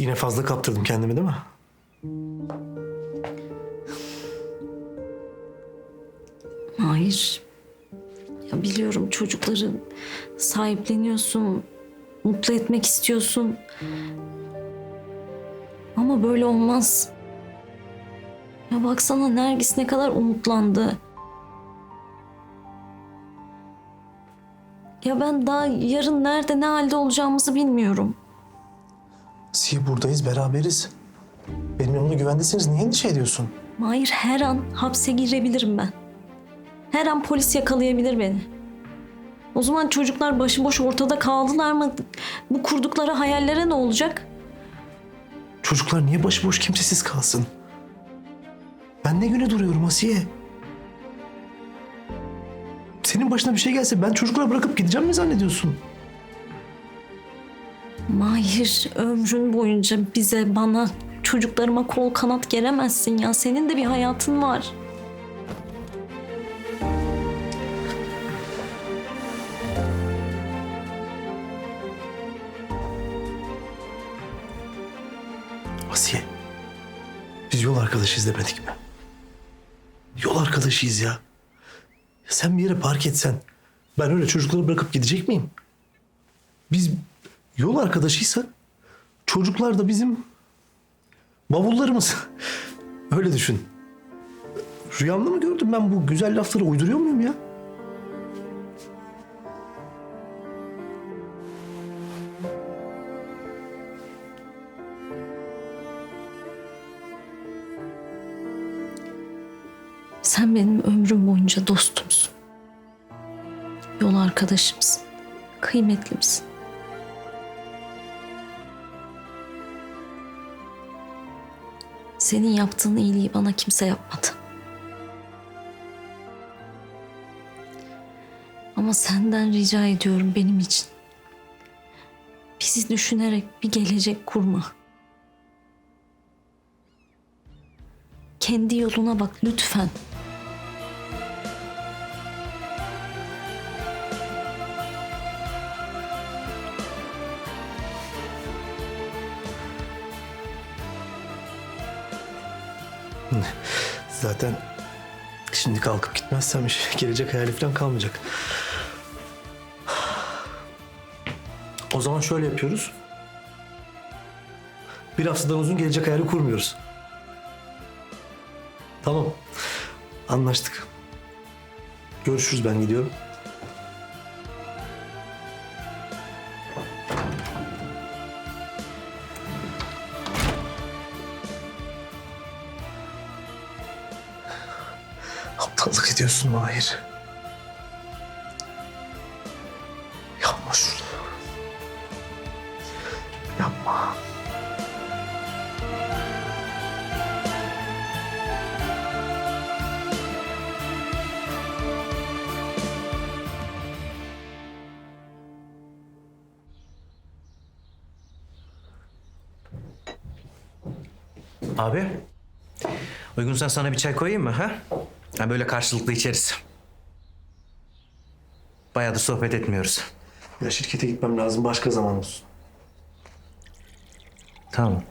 Yine fazla kaptırdım kendimi değil mi? Hayır. Ya biliyorum çocukları sahipleniyorsun, mutlu etmek istiyorsun. Ama böyle olmaz. Ya baksana Nergis ne kadar umutlandı. Ya ben daha yarın nerede ne halde olacağımızı bilmiyorum. Asiye buradayız beraberiz. Benim yanımda güvendesiniz. Niye endişe ediyorsun? Mahir her an hapse girebilirim ben. Her an polis yakalayabilir beni. O zaman çocuklar başıboş ortada kaldılar mı? Bu kurdukları hayallere ne olacak? Çocuklar niye başıboş kimsesiz kalsın? Ben ne güne duruyorum Asiye? Senin başına bir şey gelse ben çocukları bırakıp gideceğim mi zannediyorsun? Mahir ömrün boyunca bize, bana, çocuklarıma kol kanat geremezsin ya. Senin de bir hayatın var. Asiye. Biz yol arkadaşıyız demedik mi? Yol arkadaşıyız. Ya Sen bir yere park etsen ben öyle çocukları bırakıp gidecek miyim? Biz yol arkadaşıysak çocuklar da bizim bavullarımız. öyle düşün. Rüyamda mı gördüm ben bu güzel lafları uyduruyor muyum ya? Sen benim ömrüm boyunca dostumsun. Yol arkadaşımsın. Kıymetlimsin. Senin yaptığın iyiliği bana kimse yapmadı. Ama senden rica ediyorum benim için. Bizi düşünerek bir gelecek kurma. Kendi yoluna bak lütfen. Zaten şimdi kalkıp gitmezsem iş- gelecek hayali falan kalmayacak. O zaman şöyle yapıyoruz. Bir haftadan uzun gelecek hayali kurmuyoruz. Tamam. Anlaştık. Görüşürüz ben gidiyorum. Aptallık ediyorsun Mahir. Yapma şunu. Yapma. Abi, uygunsan sana bir çay koyayım mı ha? Ha böyle karşılıklı içeriz. Bayağıdır sohbet etmiyoruz. Ya şirkete gitmem lazım. Başka zaman olsun. Tamam.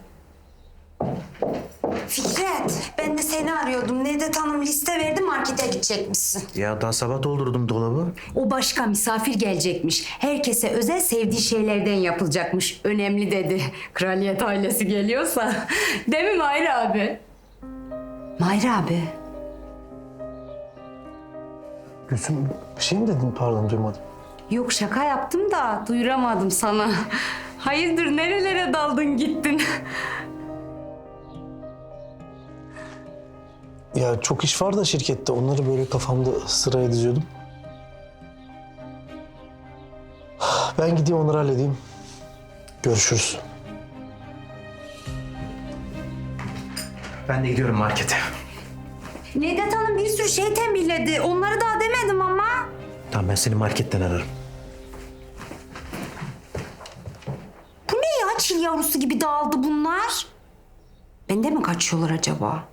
Fikret, ben de seni arıyordum. Nevdet Hanım liste verdi markete gidecekmişsin. Ya daha sabah doldurdum dolabı. O başka misafir gelecekmiş. Herkese özel sevdiği şeylerden yapılacakmış. Önemli dedi. Kraliyet ailesi geliyorsa. Değil mi Mahir abi? Mahir abi. Gülsüm bir şey mi dedin? Pardon duymadım. Yok şaka yaptım da duyuramadım sana. Hayırdır nerelere daldın gittin? Ya çok iş var da şirkette. Onları böyle kafamda sıraya diziyordum. Ben gideyim onları halledeyim. Görüşürüz. Ben de gidiyorum markete. Nevdet Hanım bir sürü şey tembihledi. Onları daha demedim ama. Tamam ben seni marketten ararım. Bu ne ya çil yavrusu gibi dağıldı bunlar? Bende mi kaçıyorlar acaba?